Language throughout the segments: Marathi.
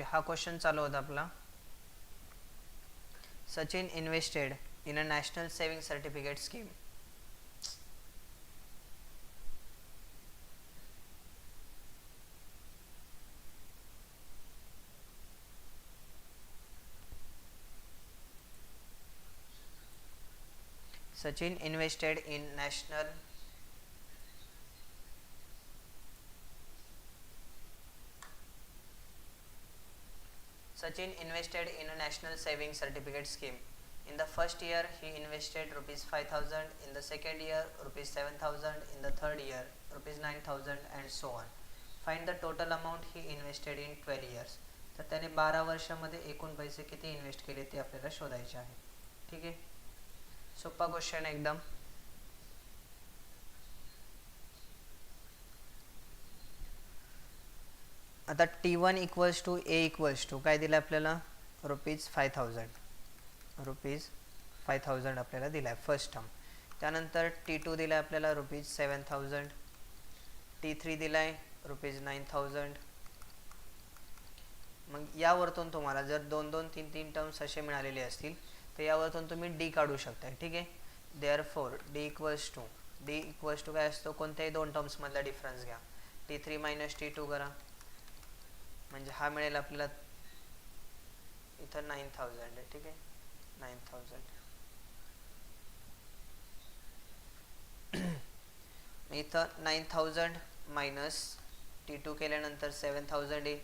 ओके हा क्वेश्चन चालू होता आपला. Sachin invested in a national saving certificate scheme Sachin invested in national Sachin invested in a national savings certificate scheme. In the first year, he invested rupees 5000, in the second year, rupees 7000, in the third year, rupees 9000, and so on. Find the total amount he invested in 12 years. तर त्याने बारा वर्षामध्ये एकूण पैसे किती इन्व्हेस्ट केले ते आपल्याला शोधायचे आहे ठीक आहे सोपा क्वेश्चन एकदम आता T one equals to A equals to काय दिलं आपल्याला? Rupees five thousand rupees five thousand आपल्याला दिला आहे फर्स्ट टर्म त्यानंतर टी टू दिला आहे आपल्याला rupees seven thousand T three दिला आहे रुपीज नाईन थाउजंड मग यावरतून तुम्हाला जर दोन दोन तीन तीन टर्म्स असे मिळालेले असतील तर यावरतून तुम्ही डी काढू शकता ठीक आहे? Therefore D equals to D equals to काय असतो? कोणत्याही दोन टर्म्समधला डिफरन्स घ्या. T three minus T two करा. म्हणजे हा मिळेल आपल्याला इथं नाईन थाउजंड आहे ठीक आहे? नाईन थाउजंड इथं nine thousand minus T two केल्यानंतर सेवन थाउजंड येईल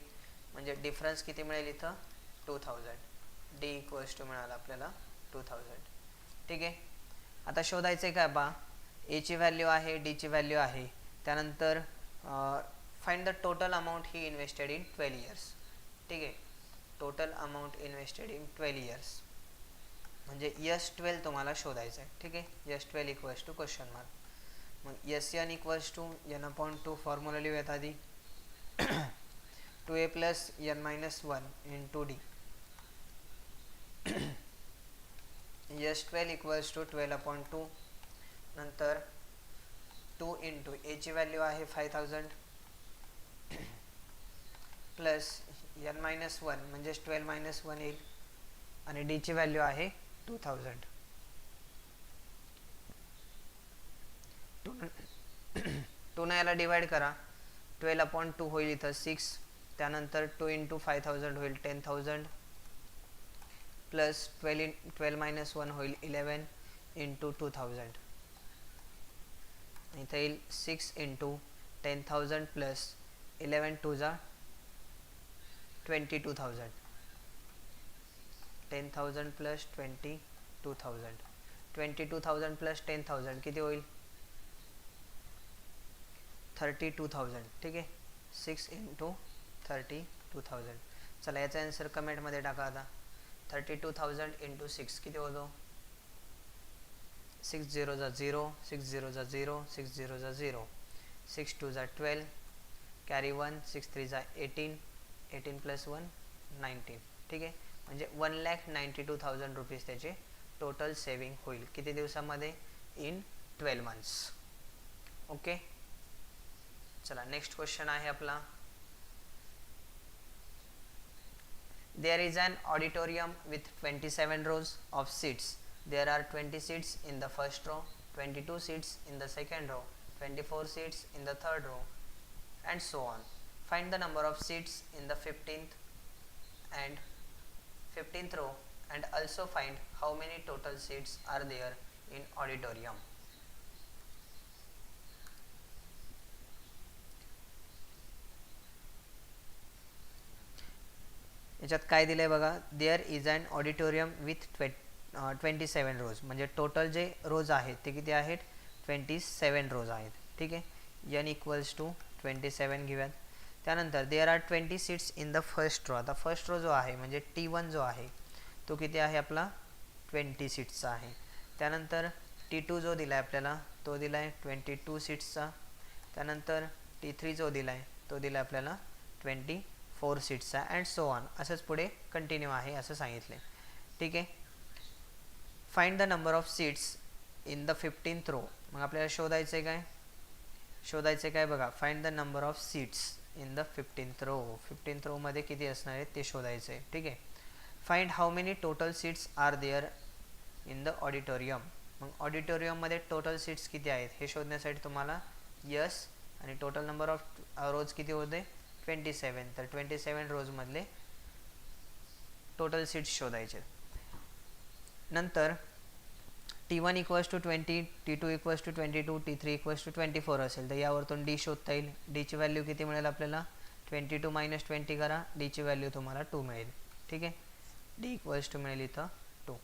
म्हणजे डिफरन्स किती मिळेल इथं? Two thousand D equals to मिळाला आपल्याला टू थाउजंड ठीक आहे? आता शोधायचं आहे काय बा एची व्हॅल्यू आहे डीची व्हॅल्यू आहे. त्यानंतर the total amount he invested in twelve years ठीक आहे? Total amount invested in twelve years म्हणजे यस ट्वेल्व तुम्हाला शोधायचं आहे. ठीक आहे? S twelve equals to question mark मग S N equals to N upon two formula लिहूयात आधी. Two A plus N minus one into D S twelve equals to twelve upon two नंतर टू इंटू एची व्हॅल्यू आहे five thousand plus N minus one म्हणजेच ट्वेल्व मायनस वन येईल. आणि डीची व्हॅल्यू आहे टू थाउजंड. टू टूनं याला डिवाइड करा. ट्वेल्व अपॉन टू होईल इथं सिक्स. त्यानंतर टू इंटू फाय थाउजंड होईल ten thousand. Plus twelve in twelve minus one होईल इलेवन इंटू टू थाउजंड. इथं येईल six into ten thousand plus eleven two जा. Twenty two thousand. Ten thousand plus twenty two thousand. Twenty two thousand plus ten thousand. किती होईल? Thirty two thousand. ठीक आहे? Six into thirty two thousand. चला याचा आन्सर कमेंटमध्ये टाका आता. Thirty two thousand into six. किती होतो? सिक्स झिरो जा झिरो सिक्स झिरो जा झिरो सिक्स झिरो जा झिरो. सिक्स टू जा twelve carry one six three जा eighteen eighteen plus one nineteen ठीक आहे? म्हणजे one lakh ninety two thousand rupees त्याचे टोटल सेविंग होईल. किती दिवसामध्ये? In twelve months. ओके? चला नेक्स्ट क्वेश्चन आहे आपला. There is an auditorium with twenty seven rows of seats there are twenty seats in the first row twenty two seats in the second row twenty four seats in the third row and so on Find the number of seats in the 15th and 15th row and also find how many total seats are there in auditorium. याच्यात काय दिलं आहे बघा? There is and auditorium with ट्वे twenty seven rows म्हणजे टोटल जे रोज आहेत ते किती आहेत? ट्वेंटी सेवन रोज आहेत. ठीक आहे? N equals to twenty seven घेऊयात. त्यानंतर there are twenty seats in the first row आता फर्स्ट रो जो आहे म्हणजे टी वन जो आहे तो किती आहे आपला? ट्वेंटी सीट्सचा आहे. त्यानंतर टी टू जो दिला आहे आपल्याला तो दिला आहे ट्वेंटी टू सीट्सचा त्यानंतर टी थ्री जो दिला आहे तो दिला आहे आपल्याला ट्वेंटी फोर सीट्सचा अँड सो ऑन असंच पुढे कंटिन्यू आहे असं सांगितले ठीक आहे? Find the number of seats in the fifteenth row मग आपल्याला शोधायचं आहे काय? शोधायचं काय बघा? Find the number of seats in the fifteenth row fifteenth रोमध्ये किती असणार आहे ते शोधायचं आहे. ठीक आहे? Find how many total seats are there in the auditorium मग ऑडिटोरियममध्ये टोटल सीट्स किती आहेत? हे शोधण्यासाठी तुम्हाला यस आणि टोटल नंबर ऑफ रोज किती होते? ट्वेंटी सेवन तर ट्वेंटी सेवन रोजमधले टोटल सीट्स शोधायचे नंतर T one equals to twenty T two equals to twenty two T three equals to twenty four असेल. तर यावरतून डी शोधता येईल. डीची व्हॅल्यू किती मिळेल आपल्याला? ट्वेंटी टू मायनस ट्वेंटी करा डीची व्हॅल्यू तुम्हाला टू मिळेल. ठीक आहे? डी इक्वल्स टू मिळेल इथं टू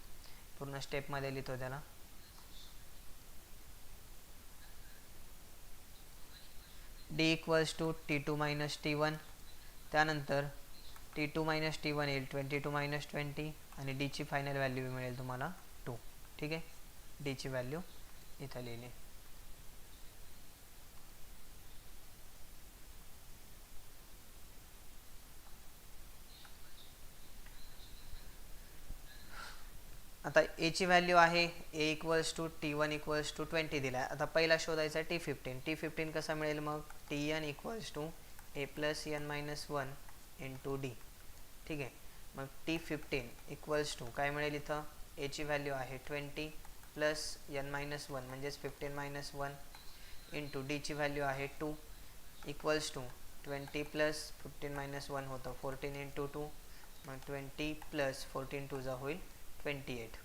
पूर्ण स्टेपमध्ये लिहितो त्याला. D equals to T two minus T one त्यानंतर T two minus T one येईल. ट्वेंटी टू मायनस ट्वेंटी आणि डीची फायनल व्हॅल्यू मिळेल तुम्हाला टू ठीक आहे? डीची व्हॅल्यू इथं लिहिली. आता एची व्हॅल्यू आहे A equals to T one equals to twenty दिला आहे आता पहिला शोधायचा टी फिफ्टीन टी फिफ्टीन कसा मिळेल मग? T N equals to A plus N minus one into D ठीक आहे? मग टी फिफ्टीन इक्वल्स टू काय मिळेल इथं? एची व्हॅल्यू आहे twenty plus N minus one म्हणजेच फिफ्टीन मायनस वन इंटू डीची व्हॅल्यू आहे two equals to twenty plus fifteen minus one होतं. फोर्टीन इंटू टू मग ट्वेंटी प्लस फोर्टीन टूचा होईल ट्वेंटी एट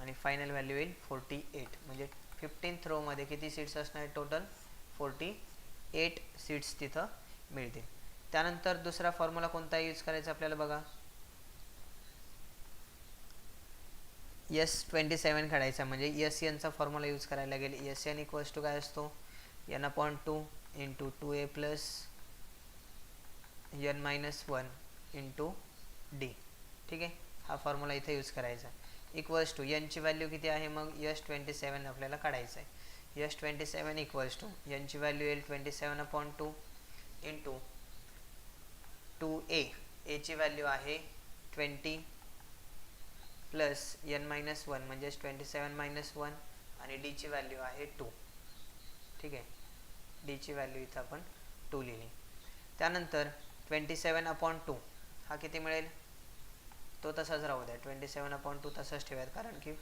आणि फायनल व्हॅल्यू येईल फोर्टी एट म्हणजे फिफ्टीन थ्रोमध्ये किती सीट्स असणार आहेत टोटल फोर्टी एट सीट्स तिथं मिळतील. त्यानंतर दुसरा फॉर्म्युला कोणता यूज करायचा आपल्याला बघा? एस ट्वेंटी सेवन काढायचा म्हणजे एस एनचा फॉर्म्युला यूज करायला लागेल. एस एन इक्वल्स टू काय असतो? N upon two into two A plus N minus one into D ठीक आहे? हा फॉर्म्युला इथे यूज करायचा इक्वल्स टू एनची व्हॅल्यू किती आहे? मग यश ट्वेंटी सेवन आपल्याला काढायचं आहे. S twenty seven equals to यनची value येईल twenty seven upon two into two A एची व्हॅल्यू आहे twenty plus N minus one म्हणजेच ट्वेंटी सेवन मायनस वन आणि डीची व्हॅल्यू आहे टू ठीक आहे? डीची व्हॅल्यू इथं आपण टू लिहिली. त्यानंतर ट्वेंटी सेवन अपॉन टू हा किती मिळेल? तो तसाच राहू द्या. ट्वेंटी सेवन अपॉन टू तसाच ठेवूयात कारण की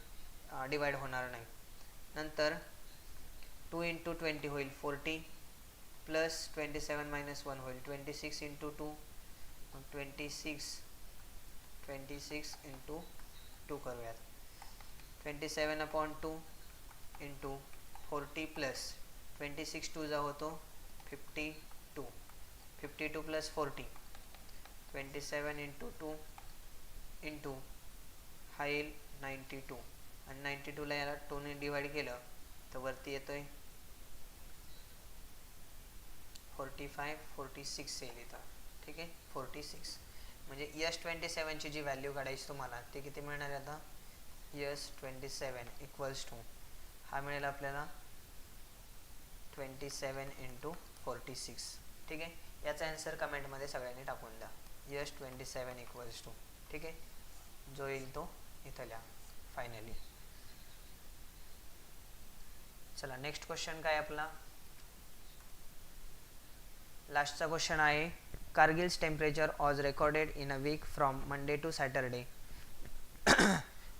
डिवाईड होणार नाही. नंतर टू इंटू ट्वेंटी होईल forty plus twenty seven minus one होईल twenty six into two twenty six twenty six into two करूयात twenty seven upon two into forty plus twenty six two टूचा होतो fifty two fifty two plus forty twenty seven into two into हा येईल नाईंटी टू आणि नाईंटी टूला याला टूने डिवाईड केलं, तर वरती येतोय फोर्टी फाय फोर्टी सिक्स येईल इथं. ठीक आहे? फोर्टी सिक्स म्हणजे यस ट्वेंटी सेवनची जी व्हॅल्यू काढायची तुम्हाला ते किती मिळणार आहे आता? S twenty seven equals to हा मिळेल आपल्याला twenty seven into forty six ठीक आहे? याचा ॲन्सर कमेंटमध्ये सगळ्यांनी टाकून द्या. S twenty seven equals to ठीक आहे? जो येईल तो इथं लिहा फायनली चला नेक्स्ट क्वेश्चन काय आपला? लास्टचा क्वेश्चन आहे Kargil's temperature was recorded in a week from Monday to Saturday.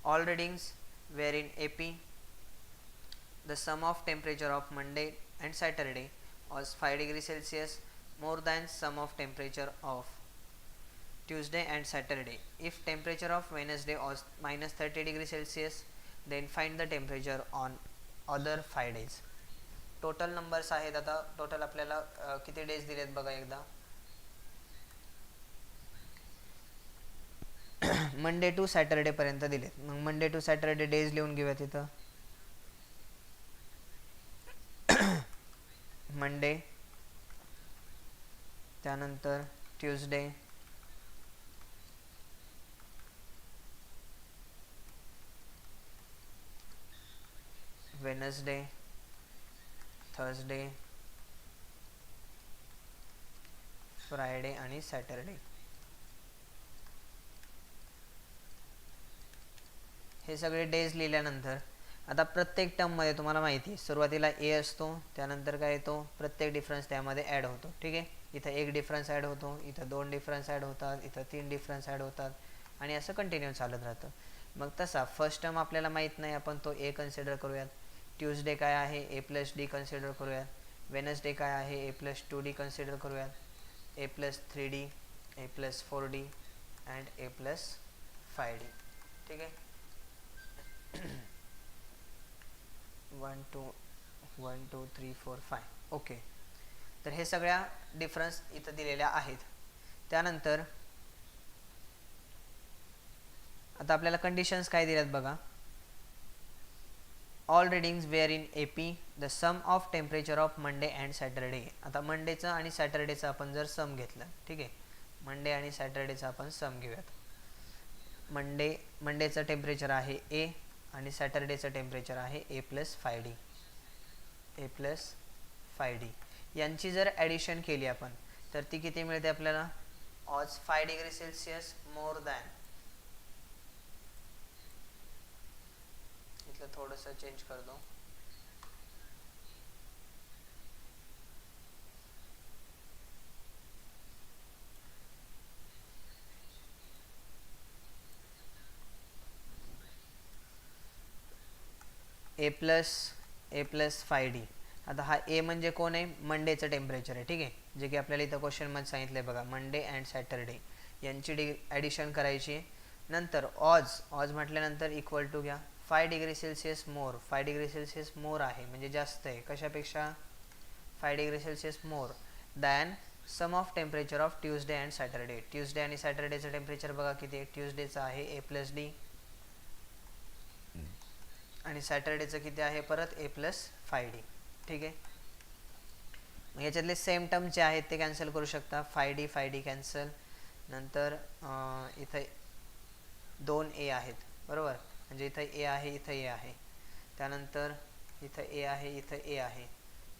All readings were in AP. The sum of temperature of Monday and Saturday was 5 degrees Celsius more than sum of temperature of Tuesday and Saturday. If temperature of Wednesday was minus 30 degrees Celsius, then find the temperature on other 5 days. Total numbers आहेत आता टोटल आपल्याला किती डेज दिलेत बघा एकदा मंडे टू सॅटरडे पर्यंत दिलेत. मग मंडे टू सॅटरडे डेज लिहून घेऊया तिथं. मंडे त्यानंतर ट्यूजडे वेनसडे थर्सडे फ्रायडे आणि सॅटरडे हे सगळे डेज लिहिल्यानंतर. आता प्रत्येक टर्ममध्ये तुम्हाला माहिती आहे सुरुवातीला ए असतो त्यानंतर काय येतो? प्रत्येक डिफरन्स त्यामध्ये ॲड होतो ठीक आहे? इथं एक डिफरन्स ॲड होतो इथं दोन डिफरन्स ॲड होतात इथं तीन डिफरन्स ॲड होतात आणि असं कंटिन्यू चालत राहतं. मग तसा फर्स्ट टर्म आपल्याला माहीत नाही आपण तो ए कन्सिडर करूयात. ट्यूजडे काय आहे? ए प्लस डी कन्सिडर करूयात. वेनसडे काय आहे? A plus two D consider करूयात. A plus three D A plus four D and A plus five D ठीक आहे? One two one two three four five okay तर हे सगळ्या डिफरन्स इथं दिलेल्या आहेत. त्यानंतर आता आपल्याला कंडिशन्स काय दिल्यात बघा. All readings were in A P the sum of temperature of Monday and Saturday आता मंडेचं आणि सॅटरडेचं आपण जर सम घेतलं ठीक आहे? मंडे आणि सॅटरडेचं आपण सम घेऊयात. मंडे मंडेचं टेम्परेचर आहे ए आणि सॅटरडेचं टेम्परेचर आहे A plus five D. A plus five D. यांची जर ॲडिशन केली आपण तर ती किती मिळते आपल्याला? Is five degree Celsius more than इथलं थोडंसं चेंज कर A plus A plus five D आता हा ए म्हणजे कोण आहे? मंडेचं टेम्परेचर आहे ठीक आहे? जे की आपल्याला इथं क्वेश्चनमध्ये सांगितलं आहे बघा मंडे अँड सॅटरडे यांची डि ॲडिशन करायची नंतर ऑज ऑज म्हटल्यानंतर इक्वल टू घ्या. Five degree Celsius more five degree Celsius more आहे म्हणजे जास्त आहे. कशापेक्षा? Five degree Celsius more than sum of temperature of Tuesday and Saturday Tuesday आणि सॅटरडेचं टेम्परेचर बघा किती आहे? ट्यूजडेचं आहे ए प्लस डी आणि सॅटरडेचं किती आहे? परत ए प्लस फाय डी ठीक आहे? मग याच्यातले सेम टर्म जे आहेत ते कॅन्सल करू शकता. Five D five D cancel नंतर इथं दोन ए आहेत. बरोबर? म्हणजे इथं ए आहे इथं ए आहे. त्यानंतर इथं ए आहे इथं ए आहे.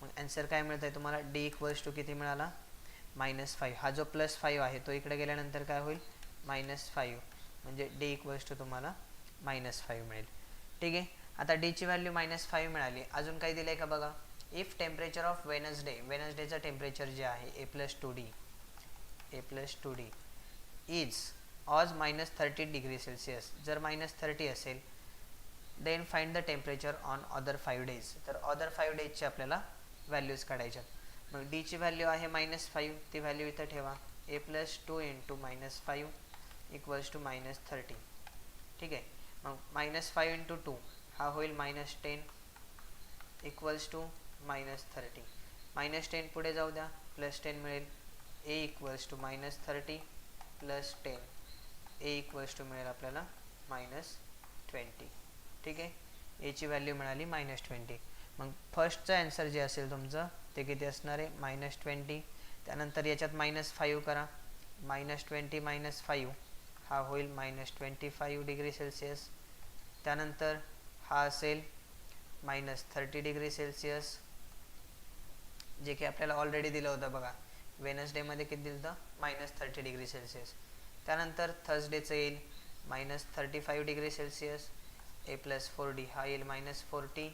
मग ॲन्सर काय मिळतं आहे तुम्हाला? डी इक्वल्स टू किती मिळाला? मायनस फाईव्ह हा जो प्लस फाईव्ह आहे तो इकडे गेल्यानंतर काय होईल? मायनस फाईव्ह म्हणजे डी इक्वल्स टू तुम्हाला मायनस फाईव्ह मिळेल. ठीक आहे? आता डीची व्हॅल्यू मायनस फाईव्ह मिळाली. अजून काही दिलं आहे का बघा? इफ टेम्परेचर ऑफ वेनसडे वेनसडेचं टेम्परेचर जे आहे A plus two D A plus two D is is minus thirty degree Celsius जर मायनस थर्टी असेल then find the temperature on other five days तर अदर फाईव्ह डेजचे आपल्याला व्हॅल्यूज काढायच्यात मग डीची व्हॅल्यू आहे मायनस फाईव्ह ती व्हॅल्यू इथं ठेवा. A plus two into minus five equals to minus thirty ठीक आहे? मग मायनस फाईव्ह इंटू टू हा होईल minus ten equals to minus thirty minus ten पुढे जाऊ द्या प्लस टेन मिळेल. A equals to minus thirty plus ten A equals to मिळेल आपल्याला मायनस ट्वेंटी ठीक आहे? एची व्हॅल्यू मिळाली मायनस ट्वेंटी मग फर्स्टचं ॲन्सर जे असेल तुमचं ते किती असणार आहे? मायनस ट्वेंटी त्यानंतर याच्यात मायनस फाईव्ह करा. मायनस ट्वेंटी मायनस फाईव्ह हा होईल minus twenty five degree Celsius त्यानंतर हा असेल मायनस थर्टी डिग्री सेल्सिअस जे की आपल्याला ऑलरेडी दिलं होतं बघा. वेनसडेमध्ये किती दिलं होतं? मायनस थर्टी डिग्री सेल्सिअस त्यानंतर थर्सडेचं येईल minus thirty five degree Celsius a plus four d हा येईल मायनस फोर्टी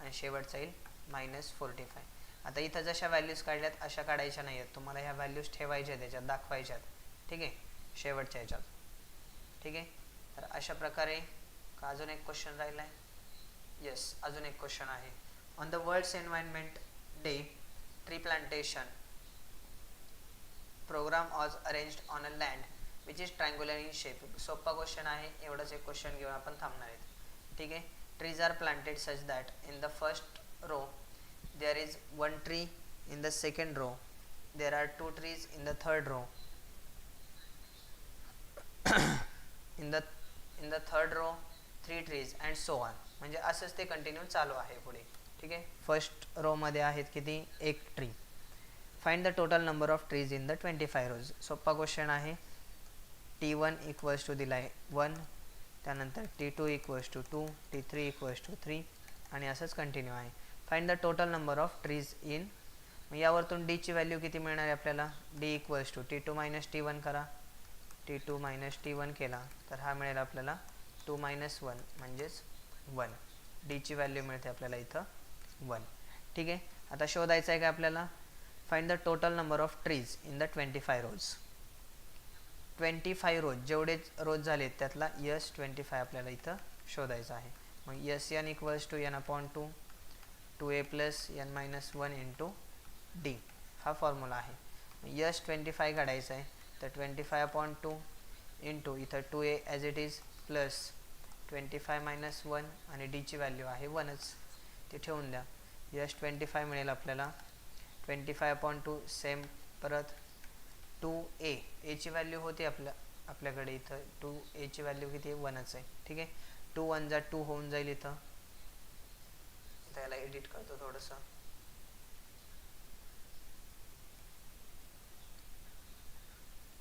आणि शेवटचा येईल मायनस फोर्टी फाय आता इथं जशा व्हॅल्यूज काढल्यात अशा काढायच्या नाही आहेत तुम्हाला ह्या व्हॅल्यूज ठेवायच्या आहेत त्याच्यात दाखवायच्यात. ठीक आहे? शेवटच्या ह्याच्यात ठीक आहे? तर अशा प्रकारे का अजून एक क्वेश्चन राहिला आहे येस अजून एक क्वेश्चन आहे. On the world's environment day tree plantation programme was arranged on a land which is triangular in shape सोपा क्वेश्चन आहे एवढंच एक क्वेश्चन घेऊन आपण थांबणार आहेत. ठीक आहे? Trees are planted such that in the first row there is one tree in the second row there are two trees in the third row in the in the third row three trees and so on म्हणजे असंच ते कंटिन्यू चालू आहे पुढे. ठीक आहे? फर्स्ट रोमध्ये आहेत किती? एक tree find the total number of trees in the twenty five rows सोप्पा क्वेश्चन आहे. टी वन इक्वल्स टू दिला आहे वन त्यानंतर t two equals to two t three equals to three आणि असंच कंटिन्यू आहे. Find the total number of trees in मग यावरतून डीची व्हॅल्यू किती मिळणार आहे आपल्याला? D equals to t two minus t one करा. T two minus t one केला तर हा मिळेल आपल्याला टू मायनस वन म्हणजेच वन. डीची व्हॅल्यू मिळते आपल्याला इथं वन. ठीक आहे? आता शोधायचं आहे का आपल्याला? Find the total number of trees in the twenty five rows twenty five rows जेवढे रोज झाले त्यातला यस ट्वेंटी फाय आपल्याला इथं शोधायचा आहे. मग S n equals to n upon two two a plus n minus one into d हा फॉर्म्युला आहे. यस ट्वेंटी फाय काढायचा आहे. तर twenty five upon two into इथं two a as it is plus twenty five minus one आणि डीची व्हॅल्यू आहे वनच ती ठेवून द्या. यस ट्वेंटी फाय मिळेल आपल्याला. Twenty five upon two same परत टू ए एची व्हॅल्यू होती आपल्या आपल्याकडे इथं. टू एची व्हॅल्यू किती वनच आहे. ठीक आहे? टू वन जा टू होऊन जाईल इथं. त्याला एडिट करतो थोडंसं.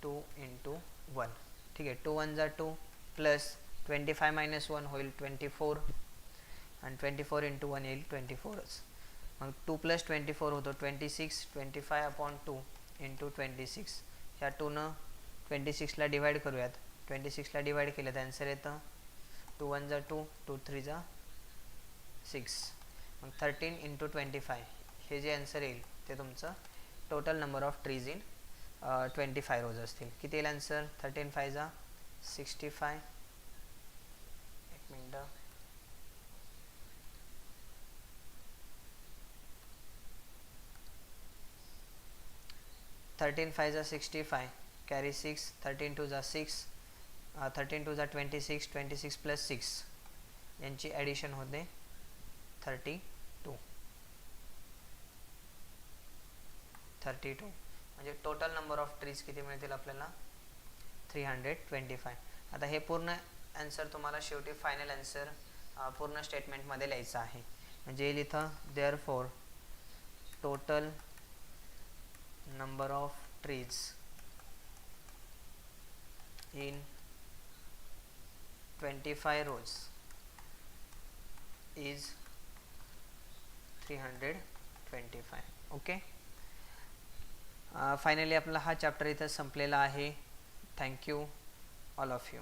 टू इंटू वन ठीक आहे? टू वन जा two plus twenty five minus one होईल ट्वेंटी फोर आणि ट्वेंटी फोर इंटू वन येईल ट्वेंटी फोरच मग टू प्लस ट्वेंटी फोर होतो twenty six twenty five upon two into twenty six ह्या टूनं ट्वेंटी सिक्सला डिवाईड करूयात. ट्वेंटी सिक्सला डिवाईड केलं तर आन्सर येतं. टू वन जा टू टू थ्री जा सिक्स मग थर्टीन इंटू ट्वेंटी फाय हे जे आन्सर येईल ते तुमचं total number of trees in twenty five rows असतील. किती येईल आन्सर थर्टीन फाय जा सिक्स्टी फाय मिनटं. थर्टीन फाय जा sixty five carry six thirteen two जा सिक्स थर्टीन टू जा twenty six twenty six plus six यांची ॲडिशन होते थर्टी टू थर्टी टू म्हणजे टोटल नंबर ऑफ ट्रीज किती मिळतील आपल्याला? थ्री हंड्रेड ट्वेंटी फाय आता हे पूर्ण ॲन्सर तुम्हाला शेवटी फायनल ॲन्सर पूर्ण स्टेटमेंटमध्ये लिहायचं आहे. म्हणजे येईल इथं therefore total number of trees in twenty five rows is three hundred twenty five okay finally आपला हा चॅप्टर इथं संपलेला आहे. Thank you all of you